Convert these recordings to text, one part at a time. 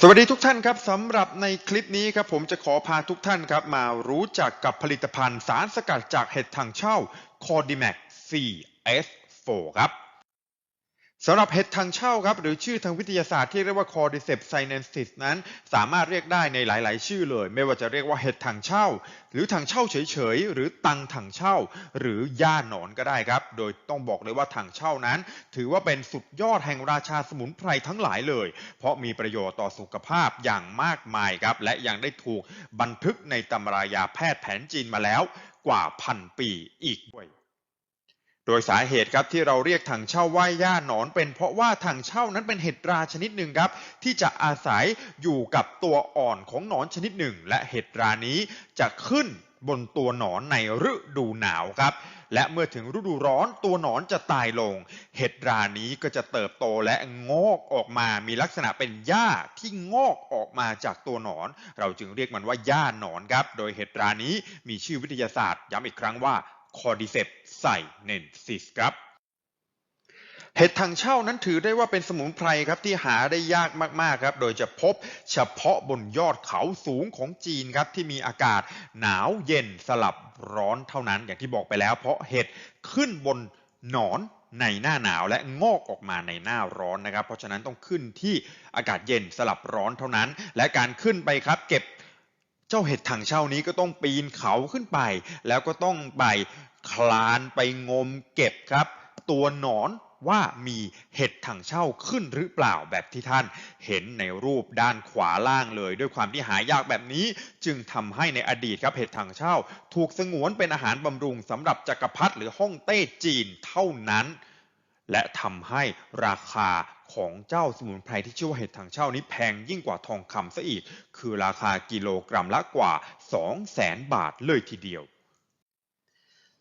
สวัสดีทุกท่านครับสำหรับในคลิปนี้ครับผมจะขอพาทุกท่านครับมารู้จักกับผลิตภัณฑ์สารสกัดจากเห็ดถังเช่า c o d i m a c CS4 ครับ สำหรับเห็ดถังเช่าครับหรือชื่อทางวิทยาศาสตร์ที่เรียกว่า Cordyceps sinensis นั้นสามารถเรียกได้ในหลาย ๆ ชื่อเลย ไม่ว่าจะเรียกว่าเห็ดถังเช่า หรือถังเช่าเฉย ๆ หรือตังถังเช่า หรือย่าหนอนก็ได้ครับ โดยต้องบอกเลยว่าถังเช่านั้น ถือว่าเป็นสุดยอดแห่งราชาสมุนไพรทั้งหลายเลย เพราะมีประโยชน์ต่อสุขภาพอย่างมากมายครับและยังได้ถูกบันทึกในตำรายาแพทย์แผนจีนมาแล้วกว่าพันปีอีกด้วย โดยสาเหตุครับที่เราเรียกถังเช่าว่าย่าหนอน เป็นเพราะว่าถังเช่านั้นเป็นเห็ดราชนิดหนึ่งครับ ที่จะอาศัยอยู่กับตัวอ่อนของหนอนชนิดหนึ่ง และเห็ดรานี้จะขึ้นบนตัวหนอนในฤดูหนาวครับ และเมื่อถึงฤดูร้อนตัวหนอนจะตายลง เห็ดรานี้ก็จะเติบโตและงอกออกมา มีลักษณะเป็นหญ้าที่งอกออกมาจากตัวหนอน เราจึงเรียกมันว่าหญ้าหนอนครับ โดยเห็ดรานี้มีชื่อวิทยาศาสตร์ย้ำอีกครั้งว่า Cordyceps sinensis ครับเห็ดถังเช่านั้นถือได้ว่าเป็นสมุนไพรครับที่หาได้ยากมากๆครับ โดยจะพบเฉพาะบนยอดเขาสูงของจีนครับที่มีอากาศหนาวเย็นสลับร้อนเท่านั้นอย่างที่บอกไปแล้ว เพราะเห็ดขึ้นบนหนอนในหน้าหนาวและงอกออกมาในหน้าร้อนนะครับ เพราะฉะนั้นต้องขึ้นที่อากาศเย็นสลับร้อนเท่านั้น และการขึ้นไปครับ เก็บ เจ้าเห็ดถังเช่านี้ก็ต้องปีนเขาขึ้นไป แล้วก็ต้องไปคลานไปงมเก็บครับ ตัวหนอนว่ามีเห็ดถังเช่าขึ้นหรือเปล่าแบบที่ท่านเห็นในรูปด้านขวาล่างเลย ด้วยความที่หายากแบบนี้ จึงทำให้ในอดีตครับเห็ดถังเช่า ถูกสงวนเป็นอาหารบำรุงสำหรับจักรพรรดิหรือฮ่องเต้จีนเท่านั้น และทำให้ราคาของเจ้าสมุนไพรที่ชื่อว่าเห็ดถังเช่านี้แพงยิ่งกว่าทองคำซะอีก คือราคากิโลกรัมละกว่า2แสนบาทเลยทีเดียว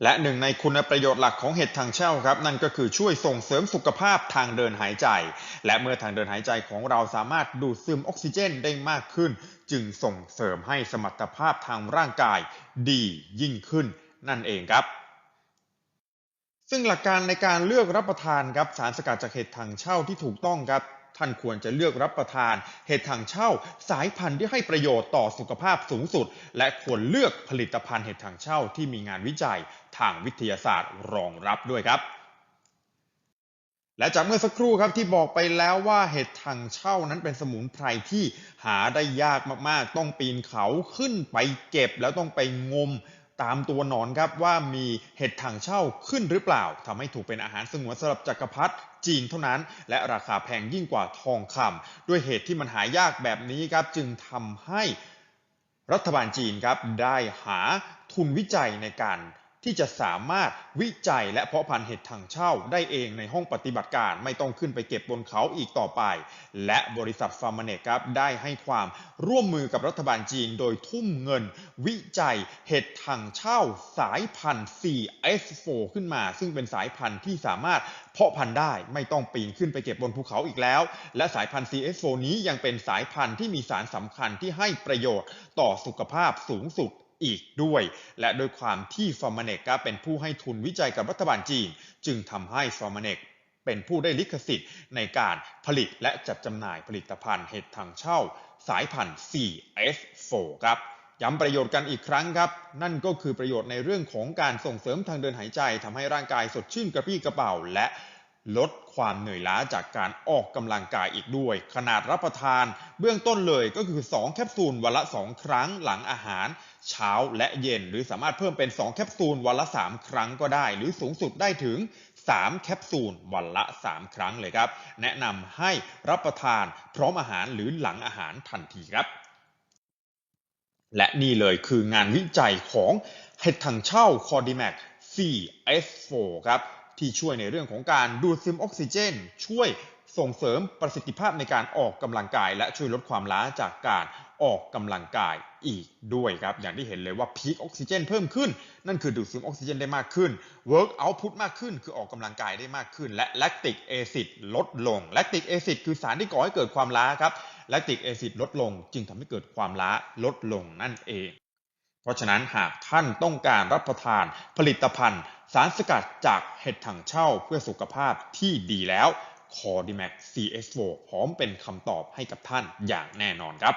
และหนึ่งในคุณประโยชน์หลักของเห็ดถังเช่าครับ นั่นก็คือช่วยส่งเสริมสุขภาพทางเดินหายใจ และเมื่อทางเดินหายใจของเราสามารถดูดซึมออกซิเจนได้มากขึ้น จึงส่งเสริมให้สมรรถภาพทางร่างกายดียิ่งขึ้นนั่นเองครับ ซึ่งหลักการในการเลือกรับประทานครับสารสกัดจากเห็ดถังเช่าที่ถูกต้องครับท่านควรจะเลือกรับประทาน เห็ดถังเช่า สายพันธุ์ที่ให้ประโยชน์ต่อสุขภาพสูงสุด และควรเลือกผลิตภัณฑ์เห็ดถังเช่าที่มีงานวิจัยทางวิทยาศาสตร์รองรับด้วยครับ และจากเมื่อสักครู่ครับที่บอกไปแล้วว่าเห็ดถังเช่านั้นเป็นสมุนไพรที่หาได้ยากมากๆ ต้องปีนเขาขึ้นไปเก็บแล้วต้องไปงม ตามตัวหนอนครับว่ามีเห็ดถังเช่าขึ้นหรือเปล่าทำให้ถูกเป็นอาหารสงวนสำหรับจักรพรรดิจีนเท่านั้น และราคาแพงยิ่งกว่าทองคำด้วยเหตุที่มันหายากแบบนี้ครับจึงทำให้รัฐบาลจีนครับได้หาทุนวิจัยในการ ที่จะสามารถวิจัยและเพาะพันธุ์เห็ดถังเช่าได้เองในห้องปฏิบัติการไม่ต้องขึ้นไปเก็บบนเขาอีกต่อไป และบริษัทฟาร์มเนกครับได้ให้ความร่วมมือกับรัฐบาลจีน โดยทุ่มเงิน วิจัยเห็ดถังเช่าสายพันธุ์ 4S4 ขึ้นมา ซึ่งเป็นสายพันธุ์ที่สามารถเพาะพันธุ์ได้ไม่ต้องปีนขึ้นไปเก็บบนภูเขาอีกแล้ว และสายพันธุ์ 4S4 นี้ยังเป็นสายพันธุ์ที่มีสารสำคัญที่ให้ประโยชน์ต่อสุขภาพสูงสุด อีกด้วย และโดยความที่ฟอร์มาเนกเป็นผู้ให้ทุนวิจัยกับรัฐบาลจีน จึงทำให้ฟอร์มาเนกเป็นผู้ได้ลิขสิทธิ์ในการผลิตและจัดจำหน่ายผลิตภัณฑ์เห็ดถังเช่า สายพันธุ์ 4S4 ครับย้ำประโยชน์กันอีกครั้งครับ นั่นก็คือประโยชน์ในเรื่องของการส่งเสริมทางเดินหายใจทำให้ร่างกายสดชื่นกระปรี้กระเป๋าและ ลดความเหนื่อยล้าจากการออกกำลังกายอีกด้วย ขนาดรับประทานเบื้องต้นเลยก็คือ 2 แคปซูลวันละ 2 ครั้งหลังอาหาร เช้าและเย็น หรือสามารถเพิ่มเป็น 2 แคปซูลวันละ 3 ครั้งก็ได้ หรือสูงสุดได้ถึง 3 แคปซูลวันละ 3 ครั้งเลยครับ แนะนำให้รับประทานพร้อมอาหารหรือหลังอาหารทันทีครับและนี่เลยคืองานวิจัยของเห็ดถังเช่า c o r d i m a c CS4 ครับ ที่ช่วยในเรื่องของการดูดซึมออกซิเจน ช่วยส่งเสริมประสิทธิภาพในการออกกำลังกาย และช่วยลดความล้าจากการออกกำลังกายอีกด้วยครับ อย่างที่เห็นเลยว่าพีคออกซิเจนเพิ่มขึ้น นั่นคือดูดซึมออกซิเจนได้มากขึ้น work output มากขึ้น คือออกกำลังกายได้มากขึ้น และ lactic acid ลดลง lactic acid คือสารที่ก่อให้เกิดความล้าครับ lactic acid ลดลง จึงทำให้เกิดความล้าลดลงนั่นเอง ราะฉะนั้นหากท่านต้องการรับประทานผลิตภัณฑ์ สารสกัดจากเห็ดถังเช่าเพื่อสุขภาพที่ดีแล้ว c o r d i m a c CS4 พร้อมเป็นคำตอบให้กับท่านอย่างแน่นอนครับ